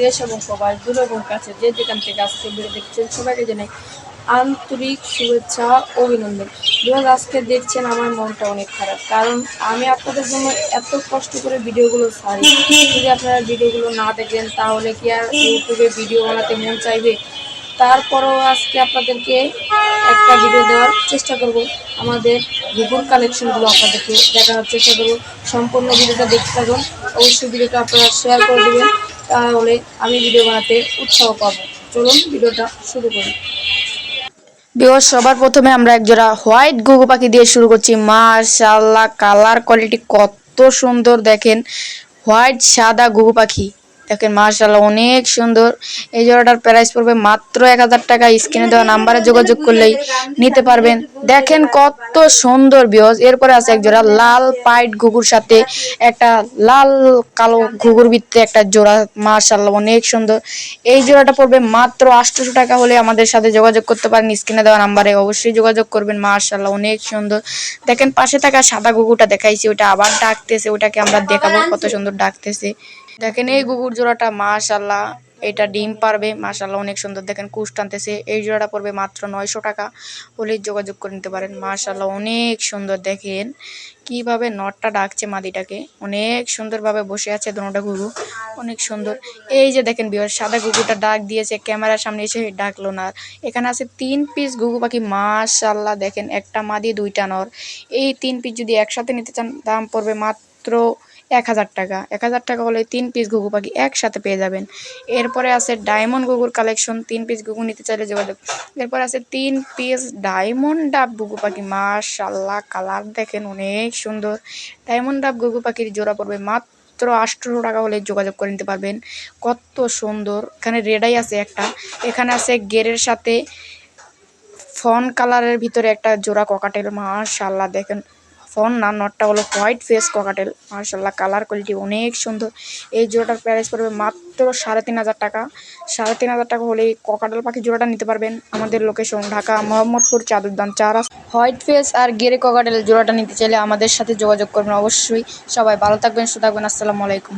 দেশ এবং প্রবাস দূর এবং কাছে যে যেখান থেকে আজকে ভিডিও দেখছেন সবাইকে জানাই আন্তরিক শুভেচ্ছা, অভিনন্দন। বিকজ আজকে দেখছেন আমার মনটা অনেক খারাপ। কারণ আমি আপনাদের জন্য এত কষ্ট করে ভিডিওগুলো ছাড়ি। যদি আপনারা ভিডিওগুলো না দেখেন, তাহলে কি আর ইউটিউবে ভিডিও বানাতে মন চাইবে? তারপরও আজকে আপনাদেরকে একটা ভিডিও দেওয়ার চেষ্টা করব। আমাদের গুগল কালেকশনগুলো আপনাদেরকে দেখানোর চেষ্টা করব। সম্পূর্ণ ভিডিওটা দেখতে থাকুন। অবশ্যই ভিডিওটা আপনারা শেয়ার করে দেবেন। তাহলে আমি ভিডিও বানাতে উৎসাহ পাবো। চলুন, ভিডিওটা শুরু করি। বিকজ সবার প্রথমে আমরা একজোড়া হোয়াইট ঘুঘু পাখি দিয়ে শুরু করছি। মাশাল্লাহ কালার কোয়ালিটি কত সুন্দর দেখেন। হোয়াইট সাদা ঘুঘু পাখি। দেখেন মাশাল্লাহ অনেক সুন্দর। এই জোড়াটার প্রাইস পড়বে মাত্র এক হাজার টাকা। স্ক্রিনে দেওয়া নাম্বারে যোগাযোগ করলেই নিতে পারবেন। দেখেন কত সুন্দর বিয়জ এরপরে আছে এক জোড়া লাল পাইট ঘুঘুর সাথে একটা লাল কালো ঘুঘুর ভিত্তি একটা জোড়া। মাশাল্লাহ অনেক সুন্দর। এই জোড়াটা পড়বে মাত্র আটশোশো টাকা হলে আমাদের সাথে যোগাযোগ করতে পারেন। স্ক্রিনে দেওয়া নাম্বারে অবশ্যই যোগাযোগ করবেন। মাশাল্লাহ অনেক সুন্দর। দেখেন পাশে থাকা সাদা ঘুঘুটা দেখাইছি ওটা আবার ডাকতেছে ওটাকে আমরা দেখাবো কত সুন্দর ডাকতেছে। দেখেন এই ঘুঘুর জোড়াটা মাশাল্লাহ এটা ডিম পারবে মাশাল্লাহ অনেক সুন্দর। দেখেন কুশ টানতেছে, এই জোড়াটা পড়বে মাত্র নয়শো টাকা। হলে যোগাযোগ করে নিতে পারেন মাশাল্লাহ অনেক সুন্দর। দেখেন কীভাবে নটটা ডাকছে মাদিটাকে, অনেক সুন্দরভাবে বসে আছে দোনোটা গুগু অনেক সুন্দর। এই যে দেখেন বিহার সাদা গুগুটা ডাক দিয়েছে, ক্যামেরার সামনে এসে ডাকলো না। এখানে আছে তিন পিস গুগু পাখি মাশাল্লাহ দেখেন একটা মাদি, দুইটা নর। এই তিন পিস যদি একসাথে নিতে চান, দাম পড়বে মাত্র এক হাজার টাকা। এক হাজার টাকা হলে তিন পিস ঘুঘু পাখি একসাথে পেয়ে যাবেন। এরপরে আছে ডায়মন্ড ঘুঘুর কালেকশন তিন পিস ঘুঘু নিতে চাইলে যোগাযোগ এরপর আছে তিন পিস ডায়মন্ড ডাব ঘুঘু পাখি। মাশাল্লাহ কালার দেখেন অনেক সুন্দর। ডায়মন্ড ডাব ঘুঘু পাখির জোড়া পড়বে মাত্র মাত্র আটশোশো টাকা হলে যোগাযোগ করে নিতে পারবেন। কত সুন্দর। এখানে রেডাই আছে একটা। এখানে আছে গেরের সাথে ফন কালারের ভিতরে একটা জোড়া ককাটেল মাশাল্লাহ দেখেন ফোন না, নটটা হলো হোয়াইট ফেস ককাটেল। মার্শাল্লাহ কালার কোয়ালিটি অনেক সুন্দর। এই জোড়াটার প্রাইস পড়বে মাত্র সাড়ে তিন হাজার টাকা। সাড়ে তিন হাজার টাকা হলে এই ককাটেল পাখি জোড়াটা নিতে পারবেন। আমাদের লোকেশন ঢাকা, মোহাম্মদপুর, চাদুরদান, চারা। হোয়াইট ফেস আর গেরে ককাটেল জোড়াটা নিতে চাইলে আমাদের সাথে যোগাযোগ করবেন অবশ্যই। সবাই ভালো থাকবেন, সুস্থ থাকবেন। আসসালামু আলাইকুম।